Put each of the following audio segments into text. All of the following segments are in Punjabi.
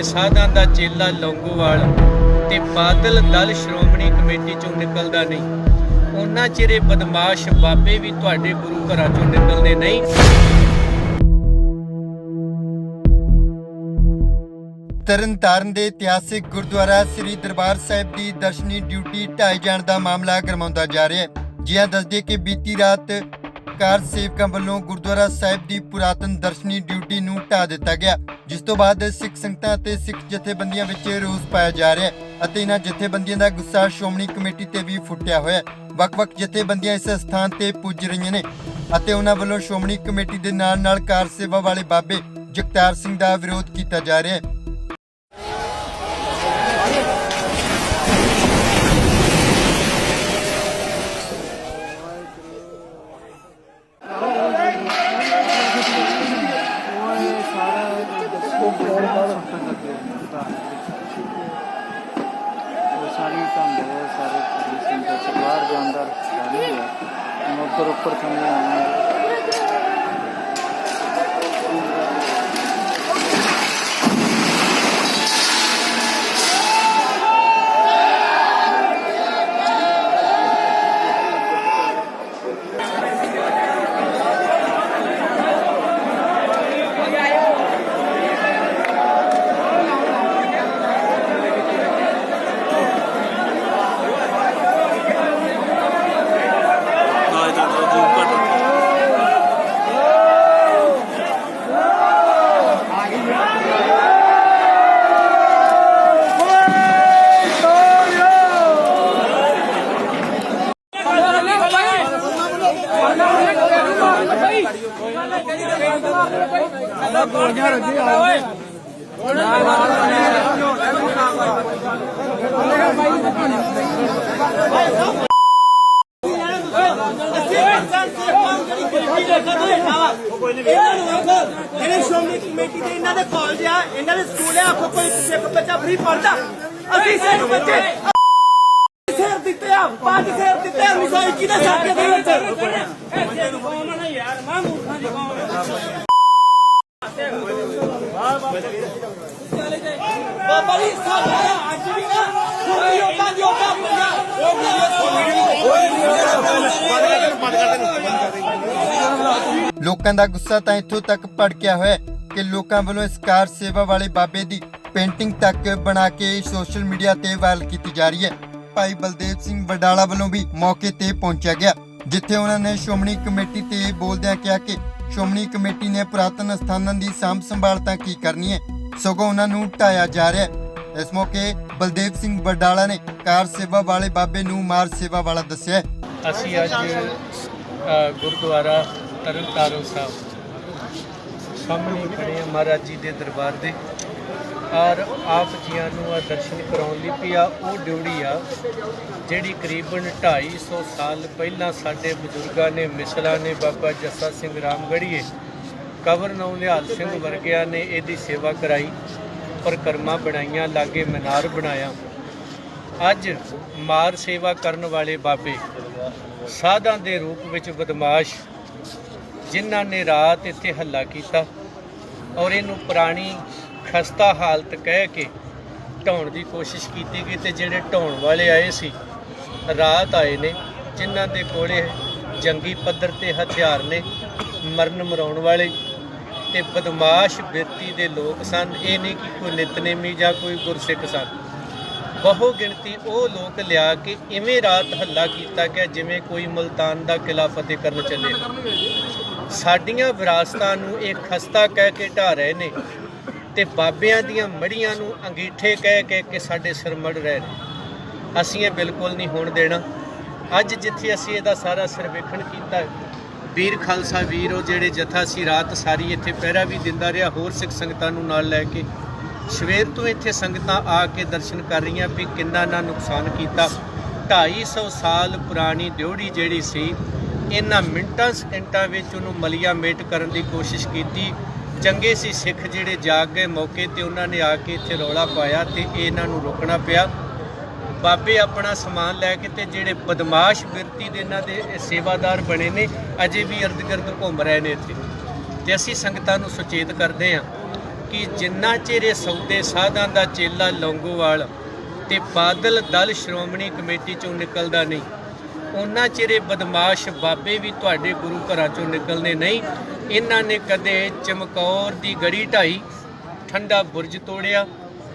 ਜਿਹੜੇ ਸਾਧਾਂ ਦਾ ਚੇਲਾ ਲੌਂਗੋਵਾਲ ਤੇ ਬਾਦਲ ਦਲ ਸ਼੍ਰੋਮਣੀ ਕਮੇਟੀ ਚੋਂ ਨਿਕਲਦਾ ਨਹੀਂ। ਉਹਨਾਂ ਚਿਰੇ ਬਦਮਾਸ਼ ਬਾਬੇ ਵੀ ਤੁਹਾਡੇ ਗੁਰੂ ਘਰਾਂ ਚੋਂ ਨਿਕਲਦੇ ਨਹੀਂ। ਤਰਨਤਾਰਨ ਦੇ ਇਤਿਹਾਸਿਕ ਗੁਰਦੁਆਰਾ ਸ੍ਰੀ ਦਰਬਾਰ ਸਾਹਿਬ ਦੀ ਦਰਸ਼ਨੀ ਡਿਊਟੀ ਢਾਈ ਜਾਣ ਦਾ ਮਾਮਲਾ ਗਰਮਾਉਂਦਾ ਜਾ ਰਿਹਾ ਹੈ। ਜਿਹਾਂ ਦੱਸਦੇ ਕਿ ਬੀਤੀ ਰਾਤ ਕਾਰ ਸੇਵਕਾਂ ਵੱਲੋਂ ਗੁਰਦੁਆਰਾ ਸਾਹਿਬ ਦੀ ਪੁਰਾਤਨ ਦਰਸ਼ਨੀ ਡਿਊਟੀ ਨੂੰ ਢਾ ਦਿੱਤਾ ਗਿਆ। ਜਿਸ ਤੋਂ ਬਾਅਦ ਸਿੱਖ ਸੰਗਤਾਂ ਅਤੇ ਸਿੱਖ ਜਥੇਬੰਦੀਆਂ ਵਿੱਚ ਰੋਸ ਪਾਇਆ ਜਾ ਰਿਹਾ ਹੈ ਅਤੇ ਇਹਨਾਂ ਜਥੇਬੰਦੀਆਂ ਦਾ ਗੁੱਸਾ ਸ਼੍ਰੋਮਣੀ ਕਮੇਟੀ ਤੇ ਵੀ ਫੁੱਟਿਆ ਹੋਇਆ ਹੈ। ਵੱਖ-ਵੱਖ ਜਥੇਬੰਦੀਆਂ ਇਸ ਸਥਾਨ ਤੇ ਪੁੱਜ ਰਹੀਆਂ ਨੇ ਅਤੇ ਉਹਨਾਂ ਵੱਲੋਂ ਸ਼੍ਰੋਮਣੀ ਕਮੇਟੀ ਦੇ ਨਾਲ-ਨਾਲ ਕਾਰ ਸੇਵਾ ਵਾਲੇ ਬਾਬੇ ਜਗਤਾਰ ਸਿੰਘ ਦਾ ਵਿਰੋਧ ਕੀਤਾ ਜਾ ਰਿਹਾ ਹੈ। ਜਿਹੜੇ ਸ਼੍ਰੋਮਣੀ ਕਮੇਟੀ ਦੇ ਇਹਨਾਂ ਦੇ ਕਾਲਜ ਆ, ਇਹਨਾਂ ਦੇ ਸਕੂਲ ਆ, ਆਖੋ ਕੋਈ ਬੱਚਾ ਫ੍ਰੀ ਪੜਦਾ ਅਸੀਂ ਸਿੱਖ ਬੱਚੇ ਸਿਰ ਦਿੱਤੇ ਆ ਪੰਜ ਸਿਰ ਦਿੱਤੇ ਆ 1921 ਦੇ ਸਾਕੇ ਦੇ ਵਿੱਚ ਯਾਰ ਮੈਂ ਮੂਰਖਾਂ ਦੀ ਕੌਮ ਬਾਬਾ ਜੀ ਸਾਡਾ ਅੱਜ ਵੀ ਨਾ ਕੋਈ ਲੋਕਾਂ ਦੀ ਔਕਾ ਲੋਕਾਂ ਦਾ ਗੁੱਸਾ ਤਾਂ ਇੱਥੋਂ ਤੱਕ ਭੜਕਿਆ ਹੋਇਆ ਕਿ ਲੋਕਾਂ ਵੱਲੋਂ ਇਸ ਕਾਰ ਸੇਵਾ ਵਾਲੇ ਬਾਬੇ ਦੀ ਪੇਂਟਿੰਗ ਤੱਕ ਬਣਾ ਕੇ ਸੋਸ਼ਲ ਮੀਡੀਆ ਤੇ ਵਾਇਰਲ ਕੀਤੀ ਜਾ ਰਹੀ ਹੈ। ਭਾਈ ਬਲਦੇਵ ਸਿੰਘ ਵਡਾਲਾ ਵੱਲੋਂ ਵੀ ਮੌਕੇ ਤੇ ਪਹੁੰਚਿਆ ਗਿਆ, ਜਿੱਥੇ ਉਹਨਾਂ ਨੇ ਸ਼੍ਰੋਮਣੀ ਕਮੇਟੀ ਤੇ ਬੋਲਦਿਆਂ ਕਿਹਾ ਕਿ ਸ਼੍ਰੋਮਣੀ ਕਮੇਟੀ ਨੇ ਪੁਰਾਤਨ ਸਥਾਨਾਂ ਦੀ ਸਾਂਭ ਸੰਭਾਲ ਤਾਂ ਕੀ ਕਰਨੀ ਹੈ, ਸਗੋਂ ਉਹਨਾਂ ਨੂੰ ਢਾਇਆ ਜਾ ਰਿਹਾ ਹੈ। ਇਸ ਮੌਕੇ ਬਲਦੇਵ ਸਿੰਘ ਵਡਾਲਾ ਨੇ ਕਾਰ ਸੇਵਾ ਵਾਲੇ ਬਾਬੇ ਨੂੰ ਮਾਰ ਸੇਵਾ ਵਾਲਾ ਦੱਸਿਆ ਅਸੀਂ ਅੱਜ ਗੁਰਦੁਆਰਾ ਤਰਨਤਾਰਨ ਸਾਹਿਬ। ਸਾਹਮਣੇ ਖੜੇ ਹਾਂ ਮਹਾਰਾਜ ਜੀ ਦੇ ਦਰਬਾਰ ਦੇ। ਔਰ ਆਪ ਜੀਆਂ ਨੂੰ ਆ ਦਰਸ਼ਨ ਕਰਾਉਣ ਲਈ ਵੀ ਉਹ ਡਿਊੜੀ ਆ, ਜਿਹੜੀ ਕਰੀਬਨ 250 ਸਾਲ ਪਹਿਲਾਂ ਸਾਡੇ ਬਜ਼ੁਰਗਾਂ ਨੇ, ਮਿਸਲਾਂ ਨੇ, ਬਾਬਾ ਜੱਸਾ ਸਿੰਘ ਰਾਮਗੜੀਏ, ਕਵਰ ਨੌ ਨਿਹਾਲ ਸਿੰਘ ਵਰਗਿਆਂ ਨੇ ਇਹਦੀ ਸੇਵਾ ਕਰਾਈ, ਪਰਕਰਮਾ ਬਣਾਈਆਂ, ਲਾਗੇ ਮਨਾਰ ਬਣਾਇਆ। ਅੱਜ ਮਾਰ ਸੇਵਾ ਕਰਨ ਵਾਲੇ ਬਾਬੇ, ਸਾਧਾਂ ਦੇ ਰੂਪ ਵਿੱਚ ਬਦਮਾਸ਼ ਜਿਨ੍ਹਾਂ ਨੇ ਰਾਤ ਇੱਥੇ ਹੱਲਾ ਕੀਤਾ ਔਰ ਇਹਨੂੰ ਪੁਰਾਣੀ ਖਸਤਾ ਹਾਲਤ ਕਹਿ ਕੇ ਢਾਉਣ ਦੀ ਕੋਸ਼ਿਸ਼ ਕੀਤੀ ਗਈ ਤੇ ਜਿਹੜੇ ਢਾਉਣ ਵਾਲੇ ਆਏ ਸੀ, ਰਾਤ ਆਏ ਨੇ, ਜਿਨ੍ਹਾਂ ਦੇ ਕੋਲੇ ਜੰਗੀ ਪੱਧਰ ਤੇ ਹਥਿਆਰ ਨੇ, ਮਰਨ ਮਰਾਉਣ ਵਾਲੇ ਤੇ ਬਦਮਾਸ਼ ਬਿਰਤੀ ਦੇ ਲੋਕ ਸਨ। ਇਹ ਨਹੀਂ ਕਿ ਕੋਈ ਨਿਤਨੇਮੀ ਜਾਂ ਕੋਈ ਗੁਰਸਿੱਖ ਸਨ। ਬਹੁ ਗਿਣਤੀ ਉਹ ਲੋਕ ਲਿਆ ਕੇ ਇਵੇਂ ਰਾਤ ਹੱਲਾ ਕੀਤਾ ਗਿਆ ਜਿਵੇਂ ਕੋਈ ਮੁਲਤਾਨ ਦਾ ਕਿਲਾ ਫਤਿਹ ਕਰਨ ਚੱਲੇ। ਸਾਡੀਆਂ ਵਿਰਾਸਤਾਂ ਨੂੰ ਇਹ ਖਸਤਾ ਕਹਿ ਕੇ ਢਾ ਰਹੇ ਨੇ ਤੇ ਬਾਬਿਆਂ ਦੀਆਂ ਮੜੀਆਂ ਨੂੰ ਅੰਗੀਠੇ ਕਹਿ ਕੇ ਕਿ ਸਾਡੇ ਸਿਰ ਮੜ ਰਹੇ ਨੇ। ਅਸੀਂ ਇਹ ਬਿਲਕੁਲ ਨਹੀਂ ਹੋਣ ਦੇਣਾ। ਅੱਜ ਜਿੱਥੇ ਅਸੀਂ ਇਹਦਾ ਸਾਰਾ ਸਰਵੇਖਣ ਕੀਤਾ, ਵੀਰ ਖਾਲਸਾ ਵੀਰ ਉਹ ਜਿਹੜੇ ਜਥਾ ਸੀ, ਰਾਤ ਸਾਰੀ ਇੱਥੇ ਪਹਿਰਾ ਵੀ ਦਿੰਦਾ ਰਿਹਾ, ਹੋਰ ਸਿੱਖ ਸੰਗਤਾਂ ਨੂੰ ਨਾਲ ਲੈ ਕੇ। ਸਵੇਰ ਤੋਂ ਇੱਥੇ ਸੰਗਤਾਂ ਆ ਕੇ ਦਰਸ਼ਨ ਕਰ ਰਹੀਆਂ ਵੀ ਕਿੰਨਾ ਨਾ ਨੁਕਸਾਨ ਕੀਤਾ। 250 ਸਾਲ ਪੁਰਾਣੀ ਦਿਉੜੀ ਜਿਹੜੀ ਸੀ ਇਹਨਾਂ ਮਿੰਟਾਂ ਸਕਿੰਟਾਂ ਵਿੱਚ ਉਹਨੂੰ ਮਲੀਆ ਮੇਟ ਕਰਨ ਦੀ ਕੋਸ਼ਿਸ਼ ਕੀਤੀ। ਚੰਗੇ ਸੀ ਸਿੱਖ ਜਿਹੜੇ ਜਾਗ ਗਏ ਮੌਕੇ ਤੇ ਉਹਨਾਂ ਨੇ ਆ ਕੇ ਇੱਥੇ ਰੌਲਾ ਪਾਇਆ ਤੇ ਇਹਨਾਂ ਨੂੰ ਰੋਕਣਾ ਪਿਆ। ਬਾਬੇ ਆਪਣਾ ਸਮਾਨ ਲੈ ਕੇ ਤੇ ਜਿਹੜੇ ਬਦਮਾਸ਼ ਬਿਰਤੀ ਦੇ ਇਹਨਾਂ ਦੇ ਸੇਵਾਦਾਰ ਬਣੇ ਨੇ, ਅਜੇ ਵੀ ਇਰਦ ਗਿਰਦ ਘੁੰਮ ਰਹੇ ਨੇ ਇੱਥੇ। ਤੇ ਅਸੀਂ ਸੰਗਤਾਂ ਨੂੰ ਸੁਚੇਤ ਕਰਦੇ ਹਾਂ ਕਿ ਜਿੰਨਾ ਚਿਰ ਇਹ ਸੌਦੇ ਸਾਧਾਂ ਦਾ ਚੇਲਾ ਲੌਂਗੋਵਾਲ ਤੇ ਬਾਦਲ ਦਲ ਸ਼੍ਰੋਮਣੀ ਕਮੇਟੀ ਚੋਂ ਨਿਕਲਦਾ ਨਹੀਂ ਉਹਨਾਂ ਚਿਰ ਬਦਮਾਸ਼ ਬਾਬੇ ਵੀ ਤੁਹਾਡੇ ਗੁਰੂ ਘਰਾਂ ਚੋਂ ਨਿਕਲਨੇ ਨਹੀਂ। ਇਹਨਾਂ ਨੇ ਕਦੇ ਚਮਕੌਰ ਦੀ ਗੜੀ ਢਾਈ, ਠੰਡਾ ਬੁਰਜ ਤੋੜਿਆ।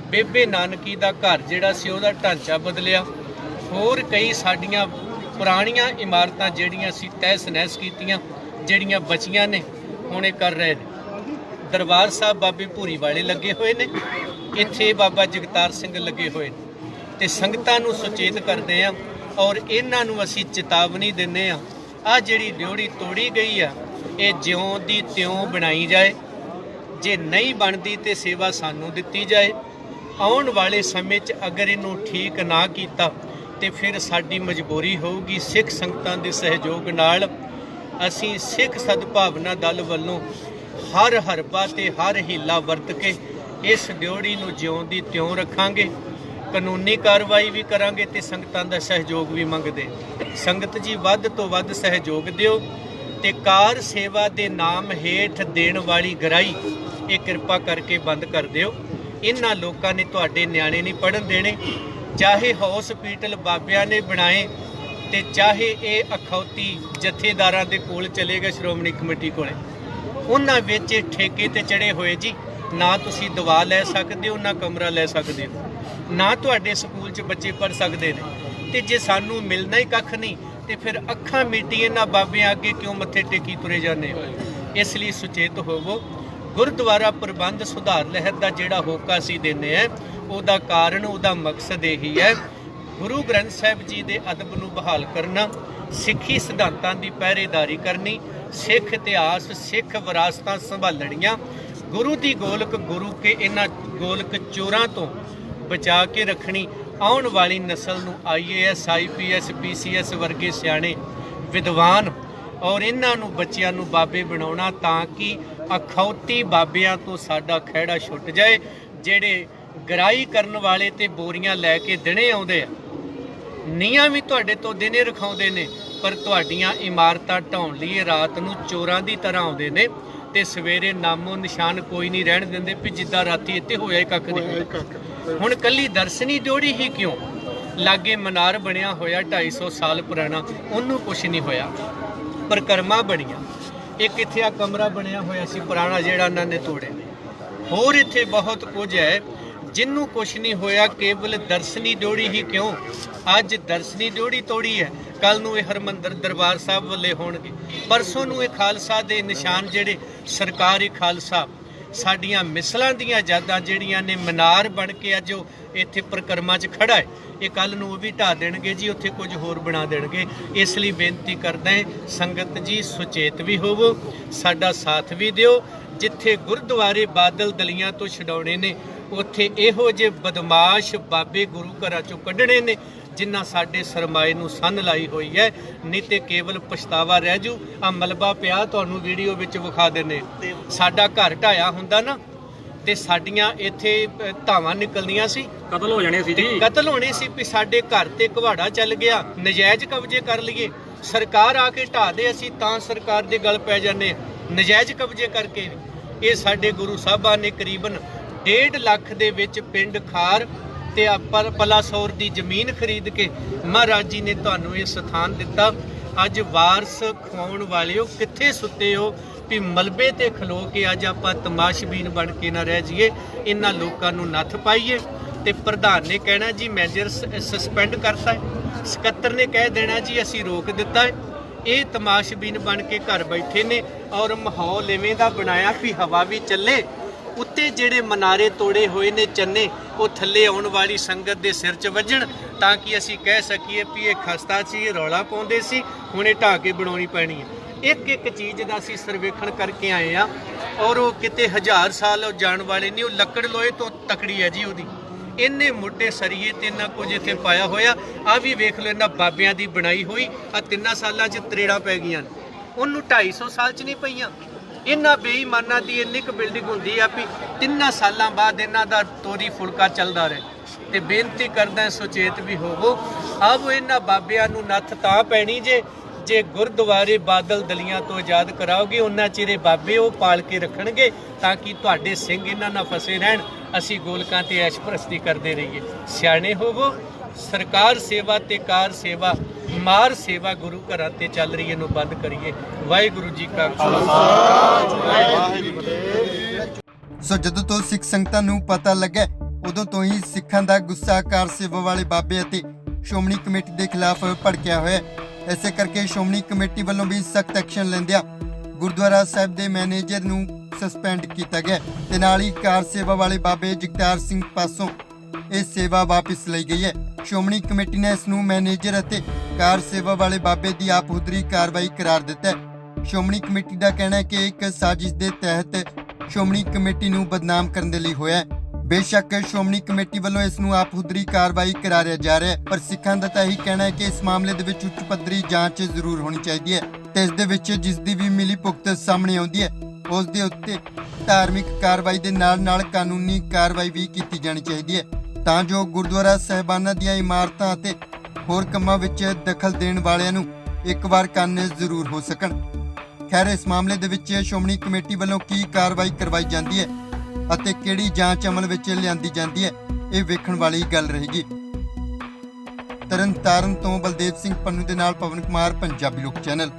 ਬੇਬੇ ਨਾਨਕੀ ਦਾ ਘਰ ਜਿਹੜਾ ਸੀ ਉਹਦਾ ਢਾਂਚਾ ਬਦਲਿਆ। ਹੋਰ ਕਈ ਸਾਡੀਆਂ ਪੁਰਾਣੀਆਂ ਇਮਾਰਤਾਂ ਜਿਹੜੀਆਂ ਸੀ ਤਹਿਸ ਨਹਿਸ ਕੀਤੀਆਂ, ਜਿਹੜੀਆਂ ਬਚੀਆਂ ਨੇ, ਹੁਣ ਇਹ ਕਰ ਰਹੇ ਨੇ। ਦਰਬਾਰ ਸਾਹਿਬ ਬਾਬੇ ਭੂਰੀ ਵਾਲੇ ਲੱਗੇ ਹੋਏ ਨੇ। ਇੱਥੇ ਬਾਬਾ ਜਗਤਾਰ ਸਿੰਘ ਲੱਗੇ ਹੋਏ ਨੇ। ਤੇ ਸੰਗਤਾਂ ਨੂੰ ਸੁਚੇਤ ਕਰਦੇ ਆ ਔਰ ਇਹਨਾਂ ਨੂੰ ਅਸੀਂ ਚੇਤਾਵਨੀ ਦਿੰਨੇ ਆ ਆ ਜਿਹੜੀ ਡਿਉੜੀ ਤੋੜੀ ਗਈ ਆ, ਇਹ ਜਿਉਂ ਦੀ ਤਿਉਂ ਬਣਾਈ ਜਾਏ। ਜੇ ਨਹੀਂ ਬਣਦੀ ਤੇ ਸੇਵਾ ਸਾਨੂੰ ਦਿੱਤੀ ਜਾਏ। ਆਉਣ ਵਾਲੇ ਸਮੇਂ 'ਚ ਅਗਰ ਇਹਨੂੰ ਠੀਕ ਨਾ ਕੀਤਾ, ਤੇ ਫਿਰ ਸਾਡੀ ਮਜਬੂਰੀ ਹੋਊਗੀ ਸਿੱਖ ਸੰਗਤਾਂ ਦੇ ਸਹਿਯੋਗ ਨਾਲ। ਅਸੀਂ ਸਿੱਖ ਸਦਭਾਵਨਾ ਦਲ ਵੱਲੋਂ ਹਰ ਹਰਬਾ ਤੇ ਹਰ ਹੀਲਾ ਵਰਤ ਕੇ ਇਸ ਡਿਉੜੀ ਨੂੰ ਜਿਉਂ ਦੀ ਤਿਉਂ ਰੱਖਾਂਗੇ। ਕਾਨੂੰਨੀ ਕਾਰਵਾਈ ਵੀ ਕਰਾਂਗੇ ਤੇ ਸੰਗਤਾਂ ਦਾ ਸਹਿਯੋਗ ਵੀ ਮੰਗਦੇ। ਸੰਗਤ ਜੀ, ਵੱਧ ਤੋਂ ਵੱਧ ਸਹਿਯੋਗ ਦਿਓ ਤੇ ਕਾਰ ਸੇਵਾ ਦੇ ਨਾਮ ਹੇਠ ਦੇਣ ਵਾਲੀ ਗਰਾਈ, ਇਹ ਕਿਰਪਾ ਕਰਕੇ ਬੰਦ ਕਰ ਦਿਓ। ਇਹਨਾਂ ਲੋਕਾਂ ਨੇ ਤੁਹਾਡੇ ਨਿਆਣੇ ਨਹੀਂ ਪੜਨ ਦੇਣੇ। ਚਾਹੇ ਹਸਪੀਟਲ ਬਾਬਿਆਂ ਨੇ ਬਣਾਏ ਤੇ ਚਾਹੇ ਇਹ ਅਖੌਤੀ ਜਥੇਦਾਰਾਂ ਦੇ ਕੋਲ ਚਲੇ ਗਏ ਸ਼੍ਰੋਮਣੀ ਕਮੇਟੀ ਕੋਲੇ। ਉਹਨਾਂ ਵਿੱਚ ਠੇਕੇ ਤੇ ਚੜੇ ਹੋਏ ਜੀ, ਨਾ ਤੁਸੀਂ ਦਵਾ ਲੈ ਸਕਦੇ ਹੋ, ਨਾ ਕਮਰਾ ਲੈ ਸਕਦੇ ਹੋ। ਨਾ ਤੁਹਾਡੇ ਸਕੂਲ 'ਚ ਬੱਚੇ ਪੜ ਸਕਦੇ ਨੇ। ਤੇ ਜੇ ਸਾਨੂੰ ਮਿਲਣਾ ਹੀ ਕੱਖ ਨਹੀਂ, ਤੇ ਫਿਰ ਅੱਖਾਂ ਮੀਟੀ ਇਹਨਾਂ ਬਾਬਿਆਂ ਅੱਗੇ ਕਿਉਂ ਮੱਥੇ ਟੇਕੀ ਤੁਰੇ ਜਾਂਦੇ ਹੋ? ਇਸ ਲਈ ਸੁਚੇਤ ਹੋਵੋ। ਗੁਰਦੁਆਰਾ ਪ੍ਰਬੰਧ ਸੁਧਾਰ ਲਹਿਰ ਦਾ ਜਿਹੜਾ ਹੋਕਾ ਸੀ ਦਿੰਦੇ ਆ ਉਹਦਾ ਕਾਰਨ, ਉਹਦਾ ਮਕਸਦ ਇਹੀ ਹੈ, ਗੁਰੂ ਗ੍ਰੰਥ ਸਾਹਿਬ ਜੀ ਦੇ ਅਦਬ ਨੂੰ ਬਹਾਲ ਕਰਨਾ, ਸਿੱਖੀ ਸਿਧਾਂਤਾਂ ਦੀ ਪਹਿਰੇਦਾਰੀ ਕਰਨੀ, ਸਿੱਖ ਇਤਿਹਾਸ, ਸਿੱਖ ਵਿਰਾਸਤਾਂ ਸੰਭਾਲਣੀਆਂ, ਗੁਰੂ ਦੀ ਗੋਲਕ ਗੁਰੂ ਕੇ ਇਹਨਾਂ ਗੋਲਕ ਚੋਰਾਂ ਤੋਂ ਬਚਾ ਕੇ ਰੱਖਣੀ ਆਉਣ ਵਾਲੀ ਨਸਲ ਨੂੰ ਆਈਏਐਸ ਆਈਪੀਐਸ ਪੀਸੀਐਸ ਵਰਗੇ ਸਿਆਣੇ ਵਿਦਵਾਨ ਔਰ ਇਹਨਾਂ ਨੂੰ ਬੱਚਿਆਂ ਨੂੰ ਬਾਬੇ ਬਣਾਉਣਾ ਤਾਂ ਕਿ ਅਖੌਤੀ ਬਾਬਿਆਂ ਤੋਂ ਸਾਡਾ ਖਹਿੜਾ ਛੁੱਟ ਜਾਏ, ਜਿਹੜੇ ਗਰਾਈ ਕਰਨ ਵਾਲੇ ਤੇ ਬੋਰੀਆਂ ਲੈ ਕੇ ਦਿਨੇ ਆਉਂਦੇ ਆ। ਨੀਆਂ ਵੀ ਤੁਹਾਡੇ ਤੋਂ ਦਿਨੇ ਰਖਾਉਂਦੇ ਨੇ, ਪਰ ਤੁਹਾਡੀਆਂ ਇਮਾਰਤਾਂ ਢਾਉਣ ਲਈ ਰਾਤ ਨੂੰ ਚੋਰਾਂ ਦੀ ਤਰ੍ਹਾਂ ਆਉਂਦੇ ਨੇ। ਤੇ ਸਵੇਰੇ ਨਾਮੋ ਨਿਸ਼ਾਨ ਕੋਈ ਨਹੀਂ ਰਹਿਣ ਦਿੰਦੇ ਵੀ ਜਿੱਦਾਂ ਰਾਤੀ ਇੱਥੇ ਹੋਇਆ ਹੀ ਕੱਖ ਨਹੀਂ ਹੁਣ ਕੱਲੀ ਦਰਸ਼ਨੀ ਡਿਉੜੀ ਹੀ ਕਿਉਂ? ਲਾਗੇ ਮਨਾਰ ਬਣਿਆ ਹੋਇਆ 250 ਸਾਲ ਪੁਰਾਣਾ ਉਹਨੂੰ ਕੁਝ ਨਹੀਂ ਹੋਇਆ। ਪਰਕਰਮਾ ਬਣੀਆਂ। ਇੱਕ ਇੱਥੇ ਆ ਕਮਰਾ ਬਣਿਆ ਹੋਇਆ ਸੀ ਪੁਰਾਣਾ ਜਿਹੜਾ ਉਹਨਾਂ ਨੇ ਤੋੜਿਆ। ਹੋਰ ਇੱਥੇ ਬਹੁਤ ਕੁਝ ਹੈ। ਜਿੰਨੂੰ ਕੁਛ ਨਹੀਂ ਹੋਇਆ, ਕੇਵਲ ਦਰਸ਼ਨੀ ਡਿਉੜੀ ਹੀ ਕਿਉਂ? ਅੱਜ ਦਰਸ਼ਨੀ ਡਿਉੜੀ ਤੋੜੀ ਹੈ। ਕੱਲ ਨੂੰ ਇਹ ਹਰਮੰਦਰ ਦਰਬਾਰ ਸਾਹਿਬ ਵੱਲੇ ਹੋਣਗੇ। ਪਰਸੋਂ ਨੂੰ ਇਹ ਖਾਲਸਾ ਦੇ ਨਿਸ਼ਾਨ ਜਿਹੜੇ ਸਰਕਾਰੀ ਖਾਲਸਾ, ਸਾਡੀਆਂ ਮਿਸਲਾਂ ਦੀਆਂ ਯਾਦਾਂ ਜਿਹੜੀਆਂ ਨੇ, ਮਨਾਰ ਬਣ ਕੇ ਅੱਜ ਉਹ ਇੱਥੇ ਪ੍ਰਕਰਮਾਂ 'ਚ ਖੜਾ ਹੈ। ਇਹ ਕੱਲ ਨੂੰ ਉਹ ਵੀ ਢਾ ਦੇਣਗੇ ਜੀ, ਉੱਥੇ ਕੁਝ ਹੋਰ ਬਣਾ ਦੇਣਗੇ। ਇਸ ਲਈ ਬੇਨਤੀ ਕਰਦਾ ਹਾਂ, ਸੰਗਤ ਜੀ, ਸੁਚੇਤ ਵੀ ਹੋਵੋ, ਸਾਡਾ ਸਾਥ ਵੀ ਦਿਓ। ਜਿੱਥੇ ਗੁਰਦੁਆਰੇ ਬਾਦਲ ਦਲੀਆਂ ਤੋਂ ਛਡਾਉਣੇ ਨੇ ਉੱਥੇ ਇਹੋ ਜਿਹੇ ਬਦਮਾਸ਼ ਬਾਬੇ ਗੁਰੂ ਘਰਾਂ ਚੋਂ ਕੱਢਣੇ ਨੇ ਜਿਨ੍ਹਾਂ ਸਾਡੇ ਸਰਮਾਏ ਨੂੰ ਸੰਨ ਲਾਈ ਹੋਈ ਹੈ। ਨਹੀਂ ਤੇ ਕੇਵਲ ਪਛਤਾਵਾ ਰਹਿ ਜੂ ਆ ਮਲਬਾ ਪਿਆ ਤੁਹਾਨੂੰ ਵੀਡੀਓ ਵਿੱਚ ਵਿਖਾ ਦਿੰਨੇ ਸਾਡਾ ਘਰ ਢਾਇਆ ਹੁੰਦਾ ਨਾ ਤੇ ਸਾਡੀਆਂ ਇੱਥੇ ਧਾਵਾਂ ਨਿਕਲਦੀਆਂ ਸੀ। ਕਤਲ ਹੋ ਜਾਣੇ ਸੀ ਜੀ। ਕਤਲ ਹੋਣੇ ਸੀ ਵੀ ਸਾਡੇ ਘਰ ਤੇ ਘਵਾੜਾ ਚੱਲ ਗਿਆ ਨਜਾਇਜ਼ ਕਬਜ਼ੇ ਕਰ ਲਈਏ। ਸਰਕਾਰ ਆ ਕੇ ਢਾਹ ਦੇ ਅਸੀਂ ਤਾਂ ਸਰਕਾਰ ਦੇ ਗਲ ਪੈ ਜਾਂਦੇ ਨਜਾਇਜ਼ ਕਬਜ਼ੇ ਕਰਕੇ ਇਹ ਸਾਡੇ ਗੁਰੂ ਸਾਹਿਬਾਂ ਨੇ ਕਰੀਬਨ 1.5 ਲੱਖ ਦੇ ਵਿੱਚ ਪਿੰਡ ਖਾਰ ਤੇ ਪਰ ਪਲਾਸੌਰ ਦੀ ਜ਼ਮੀਨ ਖਰੀਦ ਕੇ ਮਹਾਰਾਜ ਜੀ ਨੇ ਤੁਹਾਨੂੰ ਇਹ ਸਥਾਨ ਦਿੱਤਾ। ਅੱਜ ਵਾਰਸ ਖਵਾਉਣ ਵਾਲਿਓ, ਕਿੱਥੇ ਸੁੱਤੇ ਹੋ ਵੀ ਮਲਬੇ ਤੇ ਖਲੋ ਕੇ ਅੱਜ ਆਪਾਂ ਤਮਾਸ਼ਬੀਨ ਬਣ ਕੇ ਨਾ ਰਹਿ ਜਾਈਏ, ਇਹਨਾਂ ਲੋਕਾਂ ਨੂੰ ਨੱਥ ਪਾਈਏ। ਤੇ ਪ੍ਰਧਾਨ ਨੇ ਕਹਿਣਾ ਜੀ ਮੈਨੇਜਰ ਸਸਪੈਂਡ ਕਰਤਾ ਹੈ। ਸਕੱਤਰ ਨੇ ਕਹਿ ਦੇਣਾ ਜੀ, ਅਸੀਂ ਰੋਕ ਦਿੱਤਾ ਹੈ। ਇਹ ਤਮਾਸ਼ਬੀਨ ਬਣ ਕੇ ਘਰ ਬੈਠੇ ਨੇ ਔਰ ਮਾਹੌਲ ਐਵੇਂ ਦਾ ਬਣਾਇਆ ਵੀ ਹਵਾ ਵੀ ਚੱਲੇ। ਉੱਤੇ ਜਿਹੜੇ ਮਨਾਰੇ ਤੋੜੇ ਹੋਏ ਨੇ ਚੰਨੇ, ਉਹ ਥੱਲੇ ਆਉਣ ਵਾਲੀ ਸੰਗਤ ਦੇ ਸਿਰ 'ਚ ਵੱਜਣ ਤਾਂ ਕਿ ਅਸੀਂ ਕਹਿ ਸਕੀਏ ਵੀ ਇਹ ਖਸਤਾ ਸੀ, ਇਹ ਰੌਲਾ ਪਾਉਂਦੇ ਸੀ, ਹੁਣ ਇਹ ਢਾਹ ਕੇ ਬਣਾਉਣੀ ਪੈਣੀ ਹੈ ਇੱਕ ਇੱਕ ਚੀਜ਼ ਦਾ ਅਸੀਂ ਸਰਵੇਖਣ ਕਰਕੇ ਆਏ ਆ ਔਰ ਉਹ ਕਿਤੇ ਹਜ਼ਾਰ ਸਾਲ ਜਾਣ ਵਾਲੇ ਨਹੀਂ ਉਹ ਲੱਕੜ ਲੋਏ ਤੋਂ ਤਕੜੀ ਹੈ ਜੀ ਉਹਦੀ। ਇੰਨੇ ਮੋਢੇ ਸਰੀਏ ਤੇ ਨਾ ਕੁਝ ਇੱਥੇ ਪਾਇਆ ਹੋਇਆ। ਆ ਵੀ ਵੇਖ ਲਓ, ਇਹਨਾਂ ਬਾਬਿਆਂ ਦੀ ਬਣਾਈ ਹੋਈ ਆ ਤਿੰਨਾਂ ਸਾਲਾਂ 'ਚ ਤਰੇੜਾਂ ਪੈ ਗਈਆਂ ਨੇ। ਉਹਨੂੰ 250 ਸਾਲ 'ਚ ਨਹੀਂ ਪਈਆਂ। ਇਹਨਾਂ ਬੇਈਮਾਨਾਂ ਦੀ ਇੰਨੀ ਕੁ ਬਿਲਡਿੰਗ ਹੁੰਦੀ ਆ ਵੀ ਤਿੰਨਾਂ ਸਾਲਾਂ ਬਾਅਦ ਇਹਨਾਂ ਦਾ ਤੋਰੀ ਫੁਲਕਾ ਚੱਲਦਾ ਰਹੇ। ਤੇ ਬੇਨਤੀ ਕਰਦਾ, ਸੁਚੇਤ ਵੀ ਹੋਵੋ ਆਵੋ ਇਹਨਾਂ ਬਾਬਿਆਂ ਨੂੰ ਨੱਥ ਤਾਂ ਪੈਣੀ ਜੇ ਜੇ ਗੁਰਦੁਆਰੇ ਬਾਦਲ ਦਲੀਆਂ ਤੋਂ ਆਜ਼ਾਦ ਕਰਾਓਗੇ, ਉਹਨਾਂ ਚਿਰੇ ਬਾਬੇ ਉਹ ਪਾਲ ਕੇ ਰੱਖਣਗੇ, ਤਾਂ ਕਿ ਤੁਹਾਡੇ ਸਿੰਘ ਇਹਨਾਂ ਨਾਲ ਫਸੇ ਰਹਿਣ। ਅਸੀਂ ਗੋਲਕਾਂ ਤੇ ਐਸ਼ਪ੍ਰਸਤੀ ਕਰਦੇ ਰਹੀਏ। ਸਿਆਣੇ ਹੋਵੋ, ਸਰਕਾਰ ਸੇਵਾ ਤੇ ਕਾਰ ਸੇਵਾ, ਮਾਰ ਸੇਵਾ ਗੁਰੂ ਘਰਾਂ ਤੇ ਚੱਲ ਰਹੀ ਇਹਨੂੰ ਬੰਦ ਕਰੀਏ। ਵਾਹਿਗੁਰੂ ਜੀ ਕਾ ਖਾਲਸਾ। ਸੋ ਜਦੋਂ ਤੋਂ ਸਿੱਖ ਸੰਗਤਾਂ ਨੂੰ ਪਤਾ ਲੱਗਾ ਉਦੋਂ ਤੋਂ ਹੀ ਸਿੱਖਾਂ ਦਾ ਗੁੱਸਾ ਕਾਰ ਸੇਵਾ ਵਾਲੇ ਬਾਬੇ ਅਤੇ ਸ਼੍ਰੋਮਣੀ ਕਮੇਟੀ ਦੇ ਖਿਲਾਫ ਭੜਕਿਆ ਹੋਇਆ ਹੈ। ਐਸੇ ਕਰਕੇ ਸ਼੍ਰੋਮਣੀ ਕਮੇਟੀ ਵੱਲੋਂ ਵੀ ਸਖਤ ਐਕਸ਼ਨ ਲੈਂਦਿਆਂ ਗੁਰਦੁਆਰਾ ਸਾਹਿਬ ਦੇ ਮੈਨੇਜਰ ਨੂੰ ਸਸਪੈਂਡ ਕੀਤਾ ਗਿਆ ਤੇ ਨਾਲ ਹੀ ਕਾਰ ਸੇਵਾ ਵਾਲੇ ਬਾਬੇ ਜਗਤਾਰ ਸਿੰਘ ਪਾਸੋਂ ਇਹ ਸੇਵਾ ਵਾਪਸ ਲਈ ਗਈ ਹੈ। ਸ਼੍ਰੋਮਣੀ ਕਮੇਟੀ ਨੇ ਇਸ ਨੂੰ ਮੈਨੇਜਰ ਅਤੇ ਕਾਰ ਸੇਵਾ ਵਾਲੇ ਬਾਬੇ ਦੀ ਆਪਹੁਦਰੀ ਕਾਰਵਾਈ ਕਰਾਰ ਦਿੱਤਾ ਹੈ। ਸ਼੍ਰੋਮਣੀ ਕਮੇਟੀ ਦਾ ਕਹਿਣਾ ਹੈ ਕਿ ਇੱਕ ਸਾਜ਼ਿਸ਼ ਦੇ ਤਹਿਤ ਸ਼੍ਰੋਮਣੀ ਕਮੇਟੀ ਨੂੰ ਬਦਨਾਮ ਕਰਨ ਦੇ ਲਈ ਹੋਇਆ ਹੈ। ਬੇਸ਼ੱਕ ਸ਼੍ਰੋਮਣੀ ਕਮੇਟੀ ਵੱਲੋਂ ਇਸ ਨੂੰ ਆਪਹੁਦਰੀ ਕਾਰਵਾਈ ਕਰਾਰਿਆ ਜਾ ਰਿਹਾ ਹੈ, ਪਰ ਸਿੱਖਾਂ ਦਾ ਤਾਂ ਇਹੀ ਕਹਿਣਾ ਹੈ ਕਿ ਇਸ ਮਾਮਲੇ ਦੇ ਵਿੱਚ ਉੱਚ ਪੱਧਰੀ ਜਾਂਚ ਜ਼ਰੂਰ ਹੋਣੀ ਚਾਹੀਦੀ ਹੈ ਤੇ ਇਸ ਦੇ ਵਿੱਚ ਜਿਸ ਦੀ ਵੀ ਮਿਲੀ ਭੁਗਤ ਸਾਹਮਣੇ ਆਉਂਦੀ ਹੈ। ਉਸ ਦੇ ਉੱਤੇ ਧਾਰਮਿਕ ਕਾਰਵਾਈ ਦੇ ਨਾਲ ਨਾਲ ਕਾਨੂੰਨੀ ਕਾਰਵਾਈ ਵੀ ਕੀਤੀ ਜਾਣੀ ਚਾਹੀਦੀ ਹੈ। ਤਾਂ ਜੋ ਗੁਰਦੁਆਰਾ ਸਹਿਬਾਨਾਂ ਦੀਆਂ ਇਮਾਰਤਾਂ ਅਤੇ ਹੋਰ ਕੰਮਾਂ ਵਿੱਚ ਦਖਲ ਦੇਣ ਵਾਲਿਆਂ ਨੂੰ ਇੱਕ ਵਾਰ ਕੰਨ ਜ਼ਰੂਰ ਹੋ ਸਕਣ। ਖੈਰ, ਇਸ ਮਾਮਲੇ ਦੇ ਵਿੱਚ ਸ਼੍ਰੋਮਣੀ ਕਮੇਟੀ ਵੱਲੋਂ ਕੀ ਕਾਰਵਾਈ ਕਰਵਾਈ ਜਾਂਦੀ ਹੈ ਅਤੇ ਕਿਹੜੀ ਜਾਂਚ ਅਮਲ ਵਿੱਚ ਲਿਆਂਦੀ ਜਾਂਦੀ ਹੈ, ਇਹ ਵੇਖਣ ਵਾਲੀ ਗੱਲ ਰਹੇਗੀ। ਤਰਨਤਾਰਨ ਤੋਂ ਬਲਦੇਵ ਸਿੰਘ ਪੰਨੂ ਦੇ ਨਾਲ ਪਵਨ ਕੁਮਾਰ, ਪੰਜਾਬੀ ਲੋਕ ਚੈਨਲ।